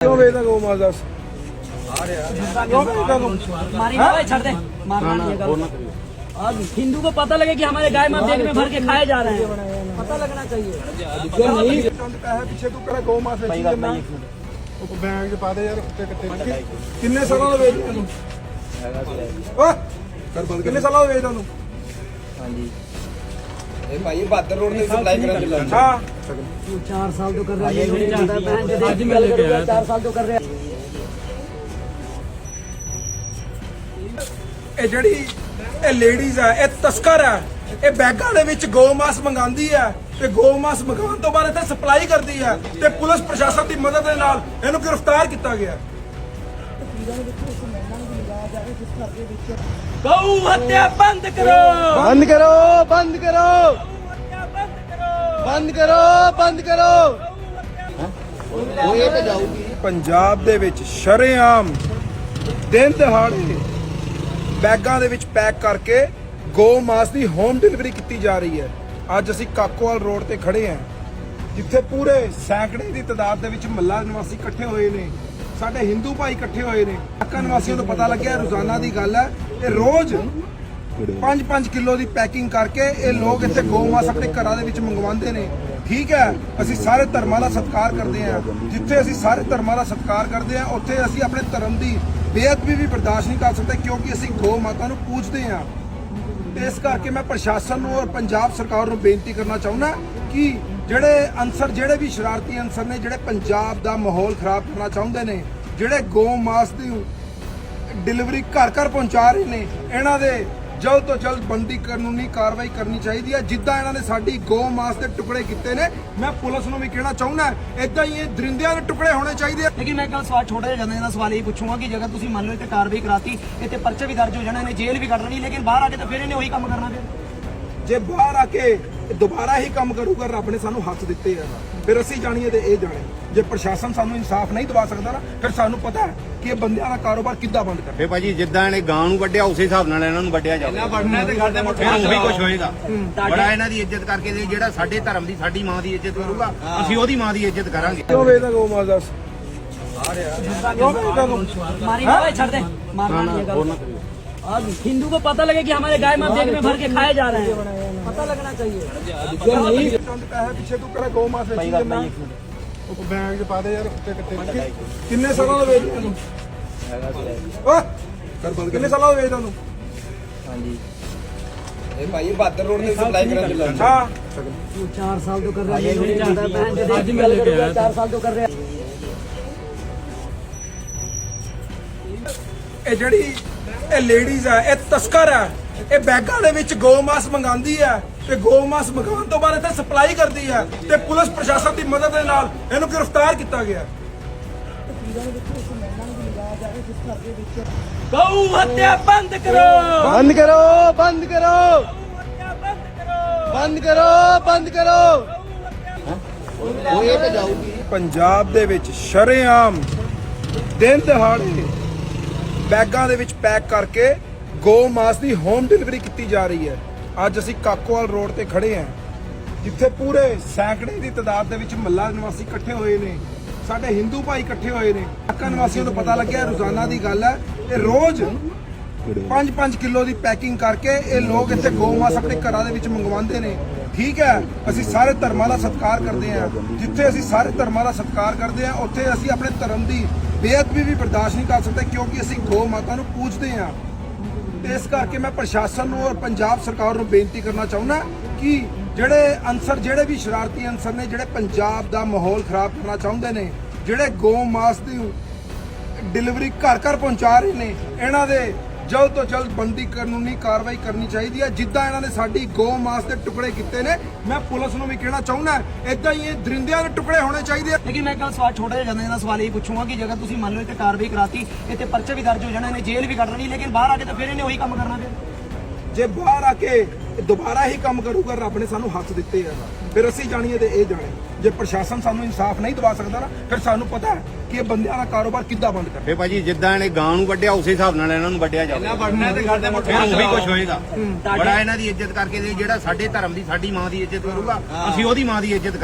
ਕਿਉਂ ਵੇਚਦਾ ਗੋ ਮਾਸ ਦੱਸ ਕਿਉਂ ਵੇਚਦਾ ਤੂੰ मारी ना भाई छड़ दे मारना नहीं है गलत। अब हिंदू को पता लगे कि हमारे गाय मां देख में भर के खाए जा रहे हैं पता लगना चाहिए ਨਹੀਂ ਚੰਦ ਪੈਸੇ ਪਿੱਛੇ ਤੂੰ ਕਿਹੜਾ ਗੋ ਮਾਸ ਵੇਚੀ ਜਾਂਦਾ ਉਹ ਬੈਂਕ 'ਚ ਪਾ ਦੇ ਯਾਰ ਉੱਤੇ ਕਿੱਥੇ ਕਿੰਨੇ ਸਾਲਾਂ ਦਾ ਵੇਚਦਾ ਤੂੰ ਓਏ ਕਿੰਨੇ ਸਾਲਾਂ ਦਾ ਵੇਚਦਾ ਤੂੰ ਇਹ ਭਾਈ ਬਹਾਦਰ ਰੋਡ ਤੇ ਸਪਲਾਈ ਕਰਨ ਚੱਲਾ ਹਾਂ ਸਕਦਾ। 4 ਸਾਲ ਤੋਂ ਕਰ ਰਿਹਾ। ਮੈਨੂੰ ਨਹੀਂ ਪਤਾ ਭੈਣ ਜਦੋਂ ਅੱਜ ਗੱਲ ਕਰੂਗਾ 4 ਸਾਲ ਤੋਂ ਕਰ ਰਿਹਾ। ਇਹ ਜਿਹੜੀ ਇਹ ਲੇਡੀਜ਼ ਆ ਇਹ ਤਸਕਰ ਆ। ਇਹ ਬੈਗਾਂ ਦੇ ਵਿੱਚ ਗੋਮਾਸ ਮੰਗਾਉਂਦੀ ਆ ਤੇ ਗੋਮਾਸ ਮੰਗਾਉਣ ਤੋਂ ਬਾਅਦ ਇੱਥੇ ਸਪਲਾਈ ਕਰਦੀ ਆ ਤੇ ਪੁਲਿਸ ਪ੍ਰਸ਼ਾਸਨ ਦੀ ਮਦਦ ਦੇ ਨਾਲ ਇਹਨੂੰ ਗ੍ਰਿਫਤਾਰ ਕੀਤਾ ਗਿਆ। ਗਊ ਹੱਤਿਆ ਬੰਦ ਕਰੋ! ਬੰਦ ਕਰੋ ਬੰਦ ਕਰੋ! ਬੰਦ ਕਰੋ ਬੰਦ ਕਰੋ। ਪੰਜਾਬ ਦੇ ਵਿੱਚ ਸ਼ਰੇਆਮ ਦਿਨ ਦਿਹਾੜੇ ਬੈਗਾਂ ਦੇ ਵਿੱਚ ਪੈਕ ਕਰਕੇ ਗੋ ਮਾਸ ਦੀ ਹੋਮ ਡਿਲੀਵਰੀ ਕੀਤੀ ਜਾ ਰਹੀ ਹੈ। ਅੱਜ ਅਸੀਂ ਕਾਕੋਵਾਲ ਰੋਡ ਤੇ ਖੜੇ ਹਾਂ, ਜਿੱਥੇ ਪੂਰੇ ਸੈਂਕੜੇ ਦੀ ਤਾਦਾਦ ਦੇ ਵਿੱਚ ਮੱਲਾ ਨਿਵਾਸੀ ਇਕੱਠੇ ਹੋਏ ਨੇ, ਸਾਡੇ ਹਿੰਦੂ ਭਾਈ ਇਕੱਠੇ ਹੋਏ ਨੇ। ਕਾਕਾ ਨਿਵਾਸੀਆਂ ਨੂੰ ਪਤਾ ਲੱਗਿਆ, ਰੋਜ਼ਾਨਾ ਦੀ ਗੱਲ ਹੈ ਤੇ ਰੋਜ਼ 5-5 ਕਿਲੋ ਦੀ ਪੈਕਿੰਗ ਕਰਕੇ ਇਹ ਲੋਕ ਇੱਥੇ ਗੋ ਮਾਸ ਆਪਣੇ ਘਰਾਂ ਦੇ ਵਿੱਚ ਮੰਗਵਾਉਂਦੇ ਨੇ। ਠੀਕ ਹੈ, ਅਸੀਂ ਸਾਰੇ ਧਰਮਾਂ ਦਾ ਸਤਿਕਾਰ ਕਰਦੇ ਹਾਂ। ਜਿੱਥੇ ਅਸੀਂ ਸਾਰੇ ਧਰਮਾਂ ਦਾ ਸਤਿਕਾਰ ਕਰਦੇ ਹਾਂ, ਉੱਥੇ ਅਸੀਂ ਆਪਣੇ ਧਰਮ ਦੀ ਬੇਅਦਬੀ ਵੀ ਬਰਦਾਸ਼ਤ ਨਹੀਂ ਕਰ ਸਕਦੇ ਕਿਉਂਕਿ ਅਸੀਂ ਗੋ ਮਾਤਾ ਨੂੰ ਪੂਜਦੇ ਹਾਂ। ਇਸ ਕਰਕੇ ਮੈਂ ਪ੍ਰਸ਼ਾਸਨ ਨੂੰ ਔਰ ਪੰਜਾਬ ਸਰਕਾਰ ਨੂੰ ਬੇਨਤੀ ਕਰਨਾ ਚਾਹੁੰਦਾ ਕਿ ਜਿਹੜੇ ਅਨਸਰ, ਜਿਹੜੇ ਵੀ ਸ਼ਰਾਰਤੀ ਅਨਸਰ ਨੇ, ਜਿਹੜੇ ਪੰਜਾਬ ਦਾ ਮਾਹੌਲ ਖਰਾਬ ਕਰਨਾ ਚਾਹੁੰਦੇ ਨੇ, ਜਿਹੜੇ ਗੋ ਮਾਸ ਦੀ ਡਿਲੀਵਰੀ ਘਰ ਘਰ ਪਹੁੰਚਾ ਰਹੇ ਨੇ, ਇਹਨਾਂ ਦੇ ਜਲਦ ਤੋਂ ਜਲਦ ਬੰਦੀ ਕਾਨੂੰਨੀ ਕਾਰਵਾਈ ਕਰਨੀ ਚਾਹੀਦੀ ਹੈ। ਜਿੱਦਾਂ ਇਹਨਾਂ ਨੇ ਸਾਡੀ ਗੋ ਮਾਸ ਦੇ ਟੁਕੜੇ ਕੀਤੇ ਨੇ, ਮੈਂ ਪੁਲਿਸ ਨੂੰ ਵੀ ਕਹਿਣਾ ਚਾਹੁੰਦਾ ਇਦਾਂ ਹੀ ਇਹ ਦਰਿੰਦਿਆਂ ਦੇ ਟੁਕੜੇ ਹੋਣੇ ਚਾਹੀਦੇ ਆ। ਲੇਕਿਨ ਮੈਂ ਕੱਲ ਸਵਾਲ ਛੋਟਾ ਜਿਹਾ ਜਾਂਦਾ ਜਾਂਦਾ ਸਵਾਲ ਇਹ ਪੁੱਛੂੰਗਾ ਕਿ ਜੇਕਰ ਤੁਸੀਂ ਮੰਨ ਲਓ ਇੱਥੇ ਕਾਰਵਾਈ ਕਰਾਤੀ, ਇੱਥੇ ਪਰਚੇ ਵੀ ਦਰਜ ਹੋ ਜਾਣਾ ਨੇ, ਜੇਲ੍ਹ ਵੀ ਕੱਢ ਲੈਣੀ ਲੇਕਿਨ ਬਾਹਰ ਆ ਕੇ ਤਾਂ ਫਿਰ ਇਹਨੇ ਉਹੀ ਕੰਮ ਕਰਨਾ ਫਿਰ। ਜੇ ਬਾਹਰ ਆ ਕੇ ਦੁਬਾਰਾ ਹੀ ਕੰਮ ਕਰੂਗਾ ਰੱਬ ਨੇ ਸਾਨੂੰ ਹੱਥ ਦਿੱਤੇ ਆ। ਫਿਰ ਅਸੀਂ ਜਾਣੀਏ ਤੇ ਇਹ ਜਾਣੇ। ਜੇ ਪ੍ਰਸ਼ਾਸਨ ਸਾਨੂੰ ਇਨਸਾਫ ਨਹੀਂ ਦਿਵਾ ਸਕਦਾ ਨਾ ਫਿਰ ਸਾਨੂੰ ਪਤਾ ਹੈ ਕਿ ਇਹ ਬੰਦਿਆਂ ਦਾ ਕਾਰੋਬਾਰ ਕਿੱਦਾਂ ਬੰਦ ਕਰਨਾ। ਭਾਜੀ ਜਿੱਦਾਂ ਇਹਨੇ ਗਾਂ ਨੂੰ ਵੱਢਿਆ ਉਸੇ ਹਿਸਾਬ ਨਾਲ ਇਹਨਾਂ ਨੂੰ ਵੱਢਿਆ ਜਾਵੇ ਇਹਨਾਂ ਵੱਢਣਾ ਤੇ ਘਰ ਦੇ ਮੁੱਠੇ ਉਹੀ ਕੁਝ ਹੋਏਗਾ। ਬੜਾ ਇਹਨਾਂ ਦੀ ਇੱਜ਼ਤ ਕਰਕੇ ਦੇ ਜਿਹੜਾ ਸਾਡੇ ਧਰਮ ਦੀ ਸਾਡੀ ਮਾਂ ਦੀ ਇੱਜ਼ਤ ਕਰੂਗਾ ਅਸੀਂ ਉਹਦੀ ਮਾਂ ਦੀ ਇੱਜ਼ਤ ਕਰਾਂਗੇ। ਕਿਉਂ ਵੇਦਾ ਗੋ ਮਾਰਦਾ ਆ ਰਿਹਾ ਮਾਰੀ ਨਾ ਛੱਡ ਦੇ। ਮਾਰਨਾ ਨਹੀਂ ਗੱਲ मारना नहीं है गलत। अब हिंदू को पता लगे कि हमारे गाय मां देख में भर के खाए जा रहे हैं पता लगना चाहिए ਚੰਦ ਪੈਸੇ ਪਿੱਛੇ ਤੂੰ ਕਿਹੜਾ ਗੋ ਮਾਸ ਵੇਚੀ ਜਾਂਦਾ ਉਹ ਬੈਂਕ 'ਚ ਪਾ ਦੇ ਯਾਰ ਉੱਤੇ ਕਿੱਥੇ ਕਿੰਨੇ ਸਾਲਾਂ ਦਾ ਵੇਚਦਾ ਤੂੰ ਓਏ ਕਿੰਨੇ ਸਾਲਾਂ ਦਾ ਵੇਚਦਾ ਤੂੰ ਇਹ ਭਾਈ ਬਹਾਦਰ ਰੋਡ ਤੇ ਸਪਲਾਈ ਕਰਨ ਚੱਲਾ ਹਾਂ चार साल तो कर रहे हैं नहीं जाता है बहन जो देख में लगे हुए हैं, चार साल तो कर रहे हैं ਇਹ ਜਿਹੜੀ ਇਹ ਲੇਡੀਜ਼ ਆ ਇਹ ਤਸਕਰ ਆ। ਇਹ ਬੈਗਾਂ ਦੇ ਵਿੱਚ ਗੋਮਾਸ ਮੰਗਾਉਂਦੀ ਆ ਤੇ ਗੋ ਮਾਸ ਮੰਗਾਉਣ ਤੋਂ ਬਾਅਦ ਇੱਥੇ ਸਪਲਾਈ ਕਰਦੀ ਆ ਤੇ ਪੁਲਿਸ ਪ੍ਰਸ਼ਾਸਨ ਦੀ ਮਦਦ ਦੇ ਨਾਲ ਇਹਨੂੰ ਗ੍ਰਿਫਤਾਰ ਕੀਤਾ ਗਿਆ। ਗਊ ਹੱਤਿਆ ਬੰਦ ਕਰੋ। ਬੰਦ ਕਰੋ ਬੰਦ ਕਰੋ। ਬੰਦ ਕਰੋ ਬੰਦ ਕਰੋ। ਉਹ ਇਹ ਤੇ ਜਾਊਗੀ। ਪੰਜਾਬ ਦੇ ਵਿੱਚ ਸ਼ਰੇਆਮ ਦਿਨ ਦਿਹਾੜੇ ਬੈਗਾਂ ਦੇ ਵਿੱਚ ਪੈਕ ਕਰਕੇ ਗੋ ਮਾਸ ਦੀ ਹੋਮ ਡਿਲੀਵਰੀ ਕੀਤੀ ਜਾ ਰਹੀ ਹੈ। ਅੱਜ ਅਸੀਂ ਕਾਕੋਵਾਲ ਰੋਡ ਤੇ ਖੜੇ ਹਾਂ, ਜਿੱਥੇ ਪੂਰੇ ਸੈਂਕੜੇ ਦੀ ਤਾਦਾਦ ਦੇ ਵਿੱਚ ਮੱਲਾ ਨਿਵਾਸੀ ਇਕੱਠੇ ਹੋਏ ਨੇ, ਸਾਡੇ ਹਿੰਦੂ ਭਾਈ ਇਕੱਠੇ ਹੋਏ ਨੇ। ਕਾਕਾ ਨਿਵਾਸੀਆਂ ਨੂੰ ਪਤਾ ਲੱਗਿਆ, ਰੋਜ਼ਾਨਾ ਦੀ ਗੱਲ ਹੈ, ਇਹ ਰੋਜ਼ 5-5 ਕਿਲੋ ਦੀ ਪੈਕਿੰਗ ਕਰਕੇ ਇਹ ਲੋਕ ਇੱਥੇ ਗੋ ਮਾਸ ਆਪਣੇ ਘਰਾਂ ਦੇ ਵਿੱਚ ਮੰਗਵਾਉਂਦੇ ਨੇ। ਠੀਕ ਹੈ, ਅਸੀਂ ਸਾਰੇ ਧਰਮਾਂ ਦਾ ਸਤਿਕਾਰ ਕਰਦੇ ਹਾਂ। ਜਿੱਥੇ ਅਸੀਂ ਸਾਰੇ ਧਰਮਾਂ ਦਾ ਸਤਿਕਾਰ ਕਰਦੇ ਹਾਂ, ਉੱਥੇ ਅਸੀਂ ਆਪਣੇ ਧਰਮ ਦੀ ਬੇਅਦਬੀ ਵੀ ਬਰਦਾਸ਼ਤ ਨਹੀਂ ਕਰ ਸਕਦੇ ਕਿਉਂਕਿ ਅਸੀਂ ਗੋ ਮਾਤਾ ਨੂੰ ਪੂਜਦੇ ਹਾਂ। ਤੇ ਇਸ ਕਰਕੇ ਮੈਂ ਪ੍ਰਸ਼ਾਸਨ ਨੂੰ ਔਰ ਪੰਜਾਬ ਸਰਕਾਰ ਨੂੰ ਬੇਨਤੀ ਕਰਨਾ ਚਾਹੁੰਦਾ ਕਿ ਜਿਹੜੇ ਅਨਸਰ, ਜਿਹੜੇ ਵੀ ਸ਼ਰਾਰਤੀ ਅਨਸਰ ਨੇ, ਜਿਹੜੇ ਪੰਜਾਬ ਦਾ ਮਾਹੌਲ ਖਰਾਬ ਕਰਨਾ ਚਾਹੁੰਦੇ ਨੇ, ਜਿਹੜੇ ਗੋ ਮਾਸ ਦੀ ਡਿਲੀਵਰੀ ਘਰ ਘਰ ਪਹੁੰਚਾ ਰਹੇ ਨੇ, ਇਹਨਾਂ ਦੇ ਜਲਦ ਤੋਂ ਜਲਦ ਬੰਦੀ ਕਾਨੂੰਨੀ ਕਾਰਵਾਈ ਕਰਨੀ ਚਾਹੀਦੀ ਹੈ। ਜਿੱਦਾਂ ਇਹਨਾਂ ਨੇ ਸਾਡੀ ਗੋ ਮਾਸ ਦੇ ਟੁਕੜੇ ਕੀਤੇ ਨੇ, ਮੈਂ ਪੁਲਿਸ ਨੂੰ ਵੀ ਕਹਿਣਾ ਚਾਹੁੰਦਾ ਇਦਾਂ ਹੀ ਇਹ ਦਰਿੰਦਿਆਂ ਦੇ ਟੁਕੜੇ ਹੋਣੇ ਚਾਹੀਦੇ ਆ। ਲੇਕਿਨ ਮੈਂ ਕੱਲ ਸਵਾਲ ਛੋਟਾ ਜਿਹਾ ਜਾਂਦਾ ਜਾਂਦਾ ਸਵਾਲ ਇਹ ਪੁੱਛੂੰਗਾ ਕਿ ਜੇਕਰ ਤੁਸੀਂ ਮੰਨ ਲਓ ਇੱਥੇ ਕਾਰਵਾਈ ਕਰਾਤੀ, ਇੱਥੇ ਪਰਚੇ ਵੀ ਦਰਜ ਹੋ ਜਾਣਾ ਨੇ, ਜੇਲ੍ਹ ਵੀ ਕੱਢ ਲੈਣੀ, ਲੇਕਿਨ ਬਾਹਰ ਆ ਕੇ ਤਾਂ ਫਿਰ ਇਹਨੇ ਉਹੀ ਕੰਮ ਕਰਨਾ ਫਿਰ। ਜੇ ਬਾਹਰ ਆ ਕੇ ਦੁਬਾਰਾ ਹੀ ਕੰਮ ਕਰੂਗਾ ਰੱਬ ਨੇ ਸਾਨੂੰ ਹੱਥ ਦਿੱਤੇ ਆ। ਫਿਰ ਅਸੀਂ ਜਾਣੀਏ ਤੇ ਇਹ ਜਾਣੇ। ਜੇ ਪ੍ਰਸ਼ਾਸਨ ਸਾਨੂੰ ਇਨਸਾਫ ਨਹੀਂ ਦਵਾ ਸਕਦਾ ਨਾ ਫਿਰ ਸਾਨੂੰ ਪਤਾ ਹੈ ਕਿ ਇਹ ਬੰਦਿਆਂ ਦਾ ਕਾਰੋਬਾਰ ਕਿੱਦਾਂ ਬੰਦ ਕਰਨਾ। ਫੇ ਭਾਜੀ ਜਿੱਦਾਂ ਇਹਨੇ ਗਾਂ ਨੂੰ ਵੱਢਿਆ ਉਸੇ ਹਿਸਾਬ ਨਾਲ ਇਹਨਾਂ ਨੂੰ ਵੱਢਿਆ ਜਾਊਗਾ ਵੜਨਾ ਤੇ ਘਰ ਦੇ ਫਿਰ ਉਹੀ ਕੁਝ ਹੋਏਗਾ। ਬੜਾ ਇਹਨਾਂ ਦੀ ਇੱਜ਼ਤ ਕਰਕੇ ਦੇ ਜਿਹੜਾ ਸਾਡੇ ਧਰਮ ਦੀ ਸਾਡੀ ਮਾਂ ਦੀ ਇੱਜ਼ਤ ਕਰੂਗਾ ਅਸੀਂ ਉਹਦੀ ਮਾਂ ਦੀ ਇੱਜ਼ਤ